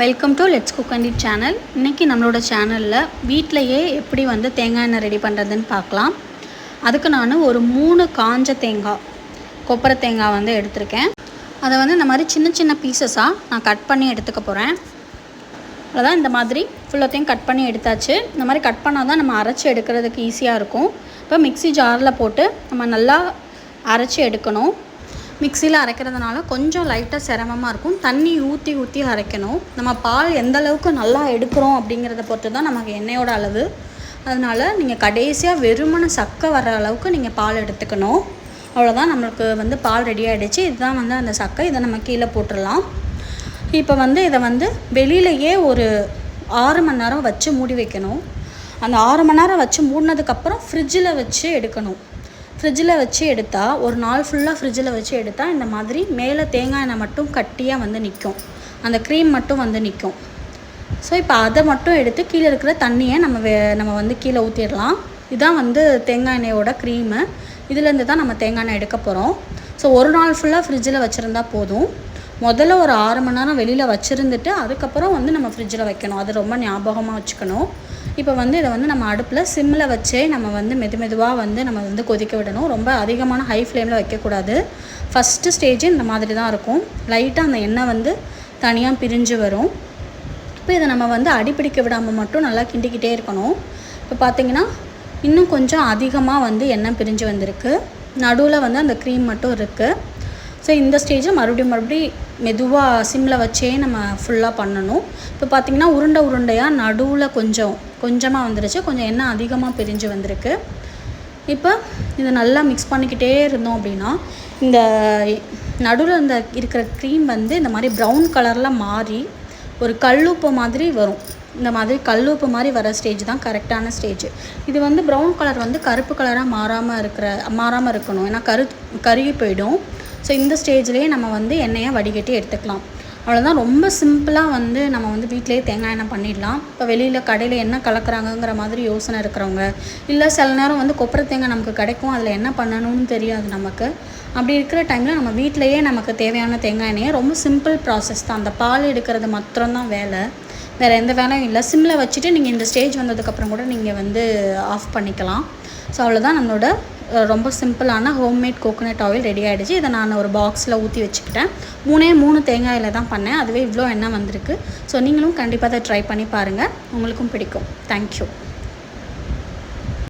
Welcome to let's cook and it channel இன்றைக்கி நம்மளோட சேனலில் வீட்டிலையே எப்படி வந்து தேங்காய் எண்ணெய் ரெடி பண்ணுறதுன்னு பார்க்கலாம். அதுக்கு நான் ஒரு மூணு காஞ்ச தேங்காய் கொப்பரை தேங்காய் வந்து எடுத்திருக்கேன். அதை வந்து இந்த மாதிரி சின்ன சின்ன பீசஸாக நான் கட் பண்ணி எடுத்துக்க போகிறேன் அதுதான் இந்த மாதிரி ஃபுல்லத்தையும் கட் பண்ணி எடுத்தாச்சு. இந்த மாதிரி கட் பண்ணால் தான் நம்ம அரைச்சி எடுக்கிறதுக்கு ஈஸியாக இருக்கும். இப்போ மிக்ஸி ஜாரில் போட்டு நம்ம நல்லா அரைச்சி எடுக்கணும். மிக்சியில் அரைக்கிறதுனால கொஞ்சம் லைட்டாக சிரமமாக இருக்கும். தண்ணி ஊற்றி ஊற்றி அரைக்கணும். நம்ம பால் எந்த அளவுக்கு நல்லா எடுக்கிறோம் அப்படிங்கிறத பொறுத்து தான் நமக்கு எண்ணெயோட அளவு. அதனால் நீங்கள் கடைசியாக வெறுமன சக்கை வர அளவுக்கு நீங்கள் பால் எடுத்துக்கணும். அவ்வளோதான் நம்மளுக்கு வந்து பால் ரெடி ஆகிடுச்சு இதுதான் வந்து அந்த சக்கை. இதை நம்ம கீழே போட்டுடலாம். இப்போ வந்து இதை வந்து வெளியிலையே ஒரு ஆறு மணி நேரம் வச்சு மூடி வைக்கணும். அந்த ஆறு மணி நேரம் வச்சு மூடினதுக்கப்புறம் ஃப்ரிட்ஜில் வச்சு எடுக்கணும். ஃப்ரிட்ஜில் வச்சு எடுத்தால் ஒரு நாள் ஃபுல்லாக ஃப்ரிட்ஜில் வச்சு எடுத்தால் இந்த மாதிரி மேலே தேங்காய் எண்ணெய் மட்டும் கட்டியாக வந்து நிற்கும் அந்த க்ரீம் மட்டும் வந்து நிற்கும் ஸோ இப்போ அதை மட்டும் எடுத்து கீழே இருக்கிற தண்ணியை நம்ம வே நம்ம வந்து கீழே ஊற்றிடலாம் இதுதான் வந்து தேங்காய் எண்ணெயோட க்ரீமு இதுலேருந்து தான் நம்ம தேங்காய் எண்ணெய் எடுக்க போகிறோம் ஸோ ஒரு நாள் ஃபுல்லாக ஃப்ரிட்ஜில் வச்சுருந்தா போதும். முதல்ல ஒரு ஆறு மணி நேரம் வெளியில் வச்சுருந்துட்டு அதுக்கப்புறம் வந்து நம்ம ஃப்ரிட்ஜில் வைக்கணும். அது ரொம்ப ஞாபகமாக வச்சுக்கணும். இப்போ வந்து இதை வந்து நம்ம அடுப்பில் சிம்மில் வச்சே நம்ம வந்து மெது மெதுவாக வந்து நம்ம வந்து கொதிக்க விடணும். ரொம்ப அதிகமான ஹை ஃப்ளேமில் வைக்கக்கூடாது. ஃபஸ்ட்டு ஸ்டேஜ் இந்த மாதிரி தான் இருக்கும். லைட்டாக அந்த எண்ணெய் வந்து தனியாக பிரிஞ்சு வரும். இப்போ இதை நம்ம வந்து அடிப்பிடிக்க விடாமல் மட்டும் நல்லா கிண்டிக்கிட்டே இருக்கணும். இப்போ பார்த்தீங்கன்னா இன்னும் கொஞ்சம் அதிகமாக வந்து எண்ணெய் பிரிஞ்சு வந்திருக்கு. நடுவில் வந்து அந்த க்ரீம் மட்டும் இருக்குது ஸோ இந்த ஸ்டேஜில் மறுபடியும் மறுபடியும் மெதுவாக சிம்மில் வச்சே நம்ம ஃபுல்லாக பண்ணணும். இப்போ பார்த்திங்கன்னா உருண்டை உருண்டையாக நடுவில் கொஞ்சம் கொஞ்சமாக வந்துருச்சு. கொஞ்சம் எண்ணெய் அதிகமாக பிரிஞ்சு வந்திருக்கு. இப்போ இதை நல்லா மிக்ஸ் பண்ணிக்கிட்டே இருந்தோம் அப்படின்னா இந்த நடுவில் இந்த இருக்கிற க்ரீம் வந்து இந்த மாதிரி ப்ரௌன் கலரில் மாறி ஒரு கல்லுப்பு மாதிரி வரும். இந்த மாதிரி கல்லுப்பு மாதிரி வர ஸ்டேஜ் தான் கரெக்டான ஸ்டேஜ் இது வந்து ப்ரௌன் கலர் வந்து கருப்பு கலராக மாறாமல் இருக்கிற மாறாமல் இருக்கணும். ஏன்னா கரு கருகி போயிடும். ஸோ இந்த ஸ்டேஜ்லேயே நம்ம வந்து எண்ணெயை வடிகட்டி எடுத்துக்கலாம். அவ்வளோதான் ரொம்ப சிம்பிளாக வந்து நம்ம வந்து வீட்டிலேயே தேங்காய் எண்ணெய் பண்ணிடலாம். இப்போ வெளியில் கடையில் என்ன கலக்குறாங்கங்கிற மாதிரி யோசனை இருக்கிறவங்க இல்லை சில நேரம் வந்து கொப்பரை தேங்காய் நமக்கு கிடைக்கும் அதில் என்ன பண்ணணும்னு தெரியாது நமக்கு. அப்படி இருக்கிற டைமில் நம்ம வீட்டிலையே நமக்கு தேவையான தேங்காய் எண்ணெயை ரொம்ப சிம்பிள் ப்ராசஸ் தான். அந்த பால் எடுக்கிறது மாத்திரம்தான் வேலை. வேறு எந்த வேலையும் இல்லை. சிம்மில் வச்சுட்டு நீங்கள் இந்த ஸ்டேஜ் வந்ததுக்கப்புறம் கூட நீங்கள் வந்து ஆஃப் பண்ணிக்கலாம். ஸோ அவ்வளோதான் நம்மளோட ரொம்ப சிம்பிளான ஹோம்மேட் கோகோனட் ஆயில் ரெடி ஆகிடுச்சு இதை நான் ஒரு பாக்ஸில் ஊற்றி வச்சுக்கிட்டேன். மூணே மூணு தேங்காயில் தான் பண்ணேன். அதுவே இவ்வளோ எண்ணெய் வந்திருக்கு. ஸோ நீங்களும் கண்டிப்பாக அதை ட்ரை பண்ணி பாருங்கள் உங்களுக்கும் பிடிக்கும். தேங்க்யூ